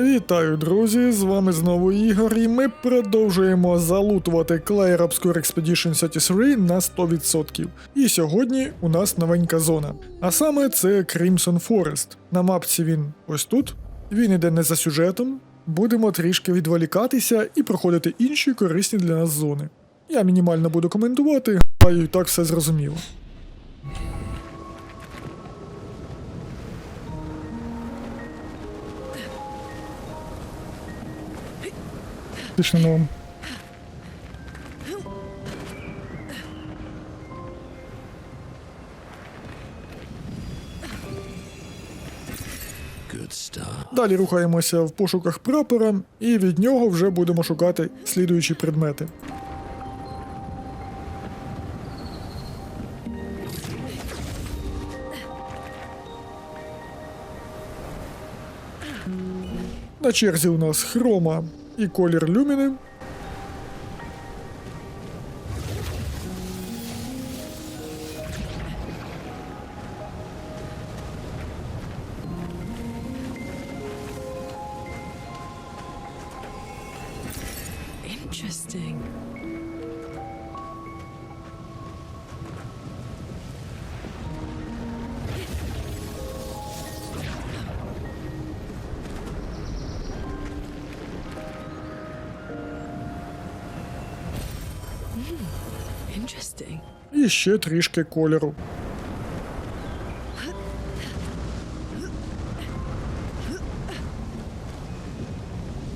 Вітаю, друзі! З вами знову Ігор, і ми продовжуємо залутувати Clair Obscure Expedition 33 на 100%. І сьогодні у нас новенька зона. А саме це Crimson Forest. На мапці він ось тут. Він іде не за сюжетом. Будемо трішки відволікатися і проходити інші корисні для нас зони. Я мінімально буду коментувати, а і так все зрозуміло. Пішли вам. Далі рухаємося в пошуках прапора, і від нього вже будемо шукати слідуючі предмети. На черзі у нас хрома і колір люміни. Interesting. І ще трішки кольору.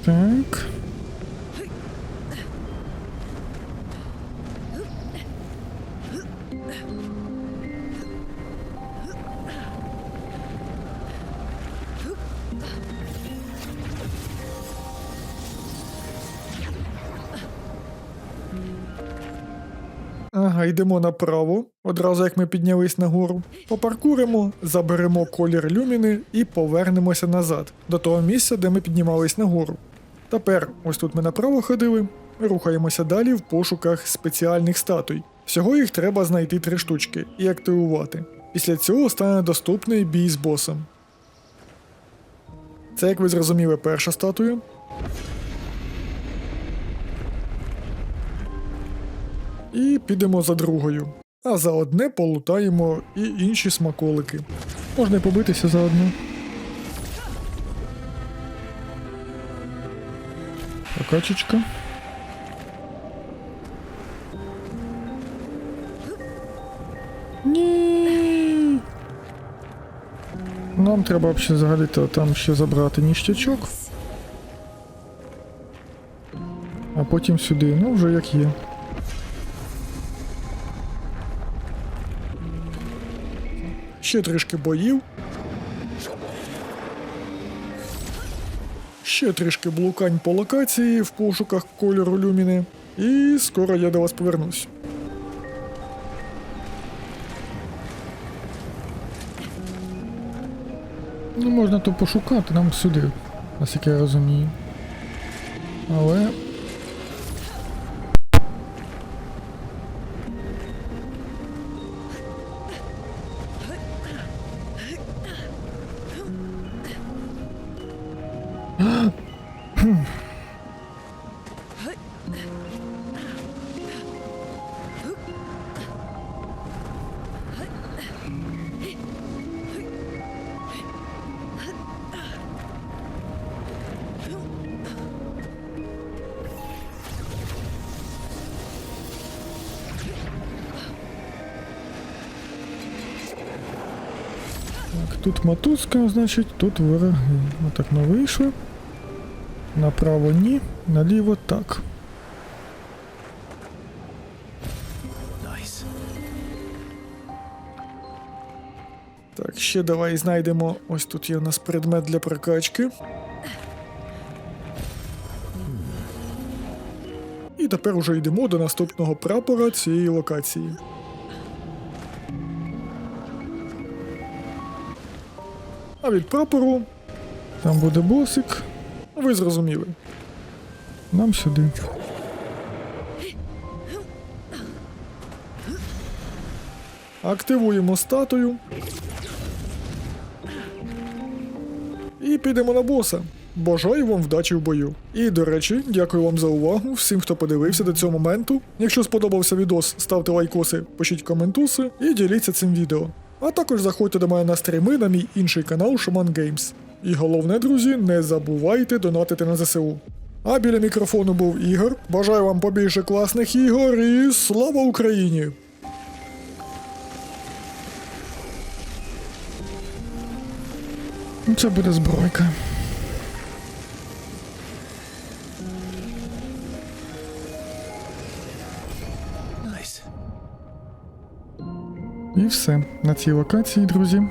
Так. Ага, йдемо направо. Одразу як ми піднялись нагору. Попаркуримо, заберемо колір люміни і повернемося назад, до того місця, де ми піднімались нагору. Тепер, ось тут ми направо ходили, рухаємося далі в пошуках спеціальних статуй. Всього їх треба знайти три штучки і активувати. Після цього стане доступний бій з босом. Це, як ви зрозуміли, перша статуя. І підемо за другою. А за одне полутаємо і інші смаколики. Можна й побитися заодно. Прокачечка. Ні. Нам треба взагалі взагалі-то там ще забрати ніштячок, а потім сюди. Ну, вже як є. Ще трішки боїв. Ще трішки блукань по локації в пошуках кольору люміни. І скоро я до вас повернусь. Ну, можна то пошукати нам сюди, наскільки я розумію. Але. Тут мотузка, значить, тут вороги. Отак ми вийшли. Направо ні, наліво так. Nice. Так, ще давай знайдемо. Ось тут є у нас предмет для прокачки. І тепер уже йдемо до наступного прапора цієї локації. А від прапору там буде босик. Ви зрозуміли. Нам сюди. Активуємо статую. І підемо на боса. Бажаю вам вдачі в бою. І до речі, дякую вам за увагу, всім, хто подивився до цього моменту. Якщо сподобався відос, ставте лайкоси, пишіть коментуси і діліться цим відео. А також заходьте до мене на стріми на мій інший канал Shaman Games. І головне, друзі, не забувайте донатити на ЗСУ. А біля мікрофону був Ігор. Бажаю вам побільше класних ігор і слава Україні! Це буде збройка. І все. На цій локації, друзі.